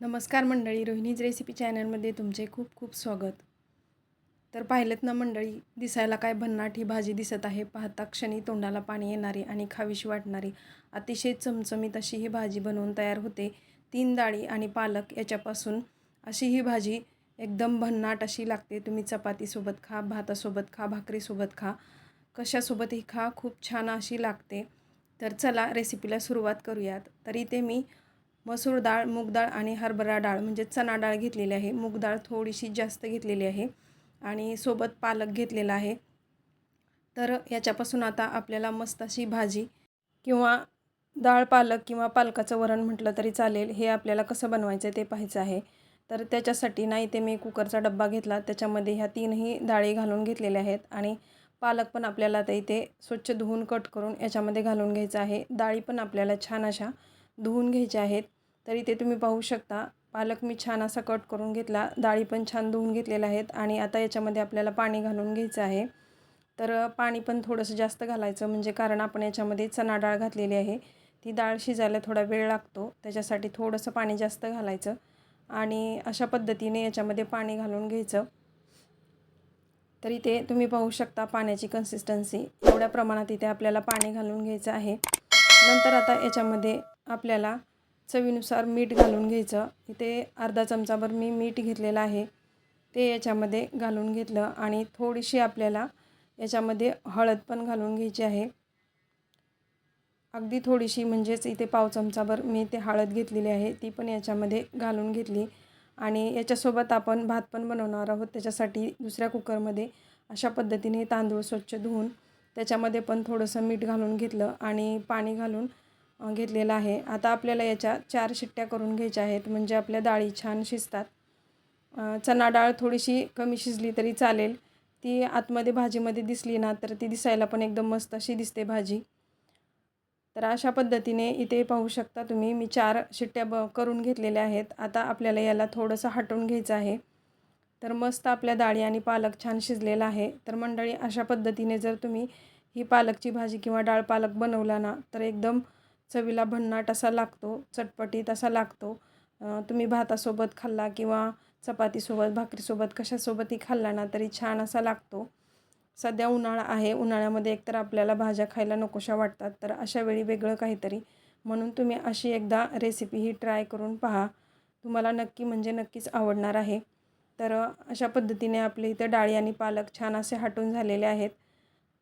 नमस्कार मंडळी रोहिणीज रेसिपी चॅनलमध्ये तुमचे खूप खूप स्वागत. तर पाहिलेत ना मंडळी दिसायला काय भन्नाट ही भाजी दिसत आहे. पाहता क्षणी तोंडाला पाणी येणारी आणि खावीशी वाटणारी. अतिशय चमचमीत अशी ही भाजी बनवून तयार होते. तीन डाळी आणि पालक याच्यापासून अशी ही भाजी एकदम भन्नाट अशी लागते. तुम्ही चपातीसोबत खा भातासोबत खा भाकरीसोबत खा कशासोबतही खा खूप छान अशी लागते. तर चला रेसिपीला सुरुवात करूयात. तर इथे मी मसूर डाळ मूग डाळ आणि हरभरा डाळ म्हणजे चणा डाळ घेतलेली आहे. मूग डाळ थोडीशी जास्त घेतलेली आहे आणि सोबत पालक घेतलेला आहे. तर याच्यापासून आता आपल्याला मस्त अशी भाजी किंवा डाळ पालक किंवा पालकाचं वरण म्हटलं तरी चालेल. हे आपल्याला कसं बनवायचं ते पाहायचं आहे. तर त्याच्यासाठी ना इथे मी कुकरचा डब्बा घेतला. त्याच्यामध्ये ह्या तीनही डाळी घालून घेतलेल्या आहेत आणि पालक पण आपल्याला आता इथे स्वच्छ धुवून कट करून याच्यामध्ये घालून घ्यायचं आहे. डाळी पण आपल्याला छान अशा धुवून घ्यायच्या आहेत. तर इथे तुम्ही पाहू शकता. पालक मी छान असा कट करून घेतला. डाळी पण छान धुवून घेतलेल्या आहेत आणि आता याच्यामध्ये आपल्याला पाणी घालून घ्यायचं आहे. तर पाणी पण थोडंसं जास्त घालायचं म्हणजे कारण आपण याच्यामध्ये चणा डाळ घातलेली आहे. ती डाळ शिजायला थोडा वेळ लागतो. त्याच्यासाठी थोडंसं पाणी जास्त घालायचं आणि अशा पद्धतीने याच्यामध्ये पाणी घालून घ्यायचं. तर इथे तुम्ही पाहू शकता पाण्याची कन्सिस्टन्सी एवढ्या प्रमाणात इथे आपल्याला पाणी घालून घ्यायचं आहे. नंतर आता याच्यामध्ये आपल्याला चवीनुसार मीठ घालून घ्यायचं. इथे अर्धा चमचाभर मी मीठ घेतलेलं आहे. ते याच्यामध्ये घालून घेतलं आणि थोडीशी आपल्याला याच्यामध्ये हळद पण घालून घ्यायची आहे. अगदी थोडीशी म्हणजेच इथे पाव चमचाभर मी ते हळद घेतलेली आहे. ती पण याच्यामध्ये घालून घेतली. आणि याच्यासोबत आपण भात पण बनवणार आहोत. त्याच्यासाठी दुसऱ्या कुकरमध्ये अशा पद्धतीने तांदूळ स्वच्छ धुवून त्याच्यामध्ये पण थोडंसं मीठ घालून घेतलं आणि पाणी घालून घेतलेला आहे. आता आपल्याला याच्या चार शिट्ट्या करून घ्यायच्या आहेत. म्हणजे आपल्या डाळी छान शिजतात. चणा डाळ थोडीशी कमी शिजली तरी चालेल. ती आतमध्ये भाजीमध्ये दिसली ना तर ती दिसायला पण एकदम मस्त अशी दिसते भाजी. तर अशा पद्धतीने इथे पाहू शकता तुम्ही मी चार शिट्ट्या ब करून घेतलेल्या आहेत. आता आपल्याला याला थोडंसं हटवून घ्यायचं आहे. तर मस्त आपल्या डाळी आणि पालक छान शिजलेला आहे. तर मंडळी अशा पद्धतीने जर तुम्ही ही पालकची भाजी किंवा डाळ पालक बनवला ना तर एकदम चवीला भन्नाट असा लागतो चटपटीत असा लागतो. तुम्ही भातासोबत खाल्ला किंवा चपातीसोबत भाकरीसोबत कशासोबतही खाल्ला ना तरी छान असा लागतो. सध्या उन्हाळा आहे उन्हाळ्यामध्ये एकतर आपल्याला भाज्या खायला नकोशा वाटतात तर अशा वेळी वेगळं काहीतरी. म्हणून तुम्ही अशी एकदा रेसिपी ही ट्राय करून पहा. तुम्हाला नक्की म्हणजे नक्कीच आवडणार आहे. तर अशा पद्धतीने आपले इथे डाळी आणि पालक छान असे हटून झालेले आहेत.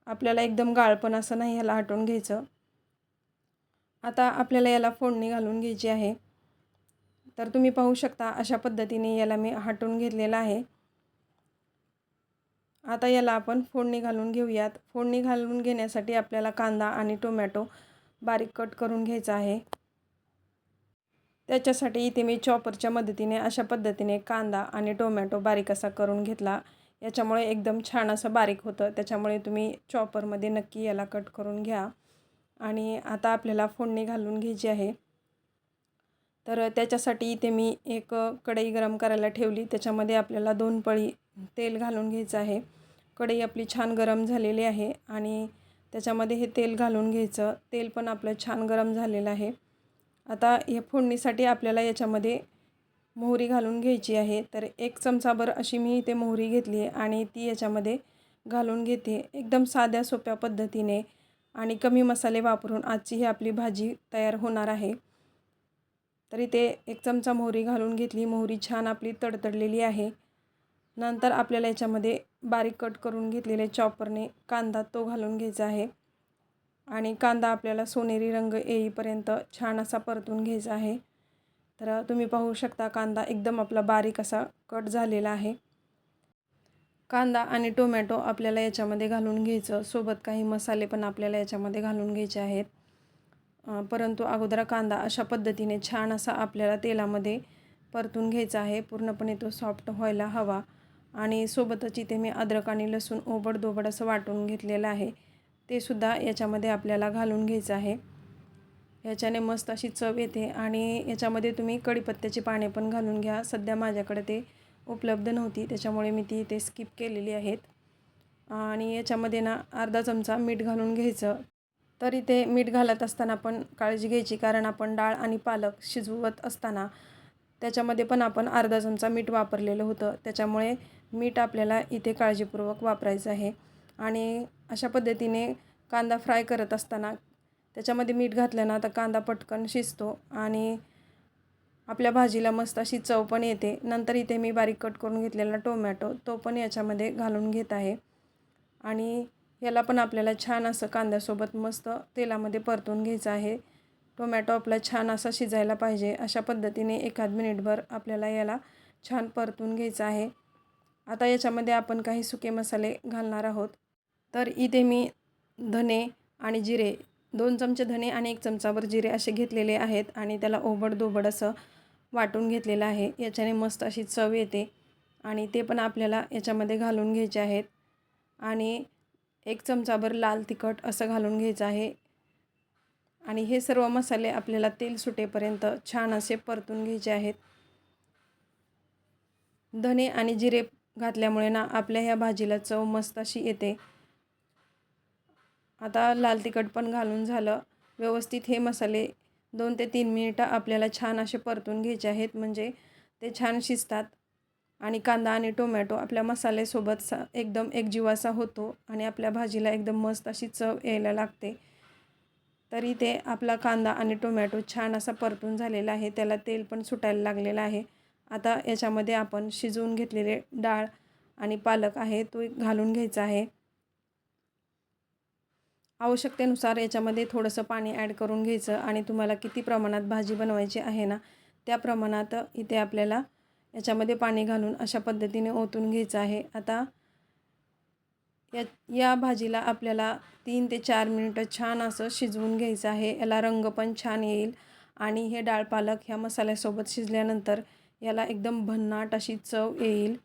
आपल्याला एकदम गाळपण असं नाही ह्याला हटवून घ्यायचं. आता आपल्याला याला फोडणी घालून घ्यायची आहे. तर तुम्ही पाहू शकता अशा पद्धतीने याला मी हटून घेतलेला आहे. आता याला आपण फोडणी घालून घेऊयात. फोडणी घालून घेण्यासाठी आपल्याला कांदा आणि टोमॅटो बारीक कट करून घ्यायचा आहे. त्याच्यासाठी इथे मी चॉपरच्या मदतीने अशा पद्धतीने कांदा आणि टोमॅटो बारीक असा करून घेतला. याच्यामुळे एकदम छान असं बारीक होतं. त्याच्यामुळे तुम्ही चॉपरमध्ये नक्की याला कट करून घ्या. आणि आता आपल्याला फोडणी घालून घ्यायची आहे. तर त्याच्यासाठी इथे मी एक कढई गरम करायला ठेवली. त्याच्यामध्ये आपल्याला दोन पळी तेल घालून घ्यायचं आहे. कढई आपली छान गरम झालेली आहे आणि त्याच्यामध्ये हे तेल घालून घ्यायचं. तेल पण आपलं छान गरम झालेलं आहे. आता हे फोडणीसाठी आपल्याला याच्यामध्ये मोहरी घालून घ्यायची आहे. तर एक चमचाभर अशी मी इथे मोहरी घेतली आहे आणि ती याच्यामध्ये घालून घेते. एकदम साध्या सोप्या पद्धतीने आणि कमी मसाले वापरून आजची ही आपली भाजी तयार होणार आहे. तरी ते एक चमचा मोहरी घालून घेतली. मोहरी छान आपली तडतडलेली आहे. नंतर आपल्याला याच्यामध्ये बारीक कट करून घेतलेले चॉपरने कांदा तो घालून घ्यायचा आहे. आणि कांदा आपल्याला सोनेरी रंग येईपर्यंत छान असा परतून घ्यायचा आहे. तर तुम्ही पाहू शकता कांदा एकदम आपला बारीक असा कट झालेला आहे. कांदा आणि टोमॅटो आपल्याला याच्यामध्ये घालून घ्यायचं. सोबत काही मसाले पण आपल्याला याच्यामध्ये घालून घ्यायचे आहेत. परंतु अगोदर कांदा अशा पद्धतीने छान असा आपल्याला तेलामध्ये परतून घ्यायचा आहे. पूर्णपणे तो सॉफ्ट व्हायला हवा. आणि सोबतच इथे मी अद्रक आणि लसूण ओबड असं वाटून घेतलेलं आहे. ते सुद्धा याच्यामध्ये आपल्याला घालून घ्यायचं आहे. याच्याने मस्त अशी चव येते. आणि याच्यामध्ये तुम्ही कढीपत्त्याची पाने पण घालून घ्या. सध्या माझ्याकडे ते उपलब्ध नव्हती. त्याच्यामुळे मी ती इथे स्किप केलेली आहेत. आणि याच्यामध्ये ना अर्धा चमचा मीठ घालून घ्यायचं. तर इथे मीठ घालत असताना पण काळजी घ्यायची कारण आपण डाळ आणि पालक शिजवत असताना त्याच्यामध्ये पण आपण अर्धा चमचा मीठ वापरलेलं होतं. त्याच्यामुळे मीठ आपल्याला इथे काळजीपूर्वक वापरायचं आहे. आणि अशा पद्धतीने कांदा फ्राय करत असताना त्याच्यामध्ये मीठ घातलं ना तर कांदा पटकन शिजतो. आणि आपल्या भाजीला मस्त अशी चव पण येते. नंतर इथे मी बारीक कट करून घेतलेला टोमॅटो तो पण याच्यामध्ये घालून घेत आहे. आणि याला पण आपल्याला छान असं कांद्यासोबत मस्त तेलामध्ये परतून घ्यायचं आहे. टोमॅटो आपला छान असा शिजायला पाहिजे. अशा पद्धतीने एखाद मिनिटभर आपल्याला याला छान परतून घ्यायचं आहे. आता याच्यामध्ये आपण काही सुके मसाले घालणार आहोत. तर इथे मी धने आणि जिरे दोन चमचे धने आणि एक चमचाभर जिरे असे घेतलेले आहेत आणि त्याला ओबडधोबड असं वाटून घेतलेलं आहे. याच्याने मस्त अशी चव येते आणि ते पण आपल्याला याच्यामध्ये घालून घ्यायचे आहेत. आणि एक चमचाभर लाल तिखट असं घालून घ्यायचं आहे. आणि हे सर्व मसाले आपल्याला तेल सुटेपर्यंत छान असे परतून घ्यायचे आहेत. धने आणि जिरे घातल्यामुळे ना आपल्या ह्या भाजीला चव मस्त अशी येते. आता लाल तिखट पण घालून झालं. व्यवस्थित हे मसाले दोन ते तीन मिनिटं आपल्याला छान असे परतून घ्यायचे आहेत. म्हणजे ते छान शिजतात. आणि कांदा आणि टोमॅटो आपल्या मसाल्यासोबत सा एकदम एकजीवासा होतो आणि आपल्या भाजीला एकदम मस्त अशी चव यायला लागते. तरी ते आपला कांदा आणि टोमॅटो छान असा परतून झालेला आहे. त्याला तेल पण सुटायला लागलेलं आहे. आता याच्यामध्ये आपण शिजवून घेतलेले डाळ आणि पालक आहे तो घालून घ्यायचा आहे. आवश्यकतेनुसार याच्यामध्ये थोडंसं पाणी ॲड करून घ्यायचं आणि तुम्हाला किती प्रमाणात भाजी बनवायची आहे ना त्या प्रमाणात इथे आपल्याला याच्यामध्ये पाणी घालून अशा पद्धतीने ओतून घ्यायचं आहे. आता या या भाजीला आपल्याला तीन ते चार मिनिटं छान असं शिजवून घ्यायचं आहे. याला रंग पण छान येईल आणि हे डाळ पालक ह्या मसाल्यासोबत शिजल्यानंतर याला एकदम भन्नाट अशी चव येईल.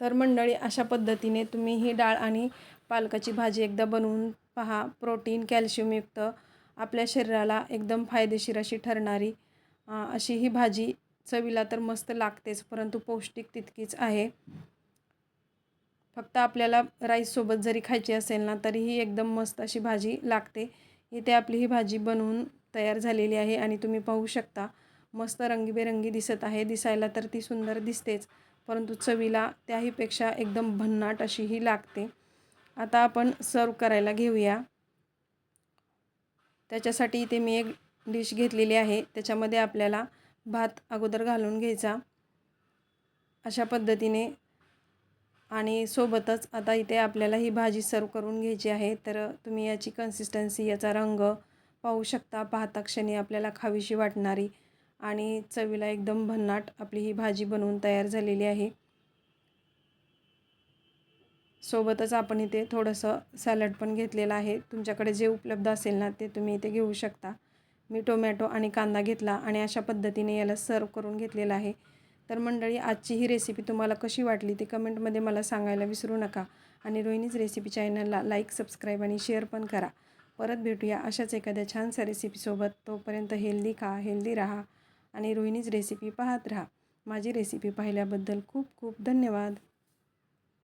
तर मंडळी अशा पद्धतीने तुम्ही ही डाळ आणि पालकाची भाजी एकदा बनवून पहा प्रोटीन कॅल्शियमयुक्त आपल्या शरीराला एकदम फायदेशीर अशी ठरणारी अशी ही भाजी चवीला तर मस्त लागतेच परंतु पौष्टिक तितकीच आहे. फक्त आपल्याला राईससोबत जरी खायची असेल ना तरीही एकदम मस्त अशी भाजी लागते. इथे आपली ही भाजी बनवून तयार झालेली आहे आणि तुम्ही पाहू शकता मस्त रंगीबेरंगी दिसत आहे. दिसायला तर ती सुंदर दिसतेच परंतु चवीला त्याहीपेक्षा एकदम भन्नाट अशी ही लागते. आता आपण सर्व करायला घेऊया. त्याच्यासाठी इथे मी एक डिश घेतलेली आहे. त्याच्यामध्ये आपल्याला भात अगोदर घालून घ्यायचा. अशा पद्धतीने आणि सोबतच आता इथे आपल्याला ही भाजी सर्व करून घ्यायची आहे. तर तुम्ही याची कन्सिस्टन्सी याचा रंग पाहू शकता. पाहता क्षणी आपल्याला खावीशी वाटणारी आणि चवीला एकदम भन्नाट आपली ही भाजी बनवून तयार झालेली आहे. सोबतच आपण इथे थोडंसं सॅलड पण घेतलेलं आहे. तुमच्याकडे जे उपलब्ध असेल ना ते तुम्ही इथे घेऊ शकता. मी टोमॅटो आणि कांदा घेतला आणि अशा पद्धतीने याला सर्व करून घेतलेला आहे. तर मंडळी आजची ही रेसिपी तुम्हाला कशी वाटली ती कमेंटमध्ये मला सांगायला विसरू नका. आणि रोहिणीज रेसिपी चॅनलला लाईक सबस्क्राईब आणि शेअर पण करा. परत भेटूया अशाच एखाद्या छानशा रेसिपीसोबत तोपर्यंत हेल्दी खा हेल्दी राहा. आणि रोहिणीज रेसिपी पाहत राहा. माझी रेसिपी पाहिल्याबद्दल खूप खूप धन्यवाद.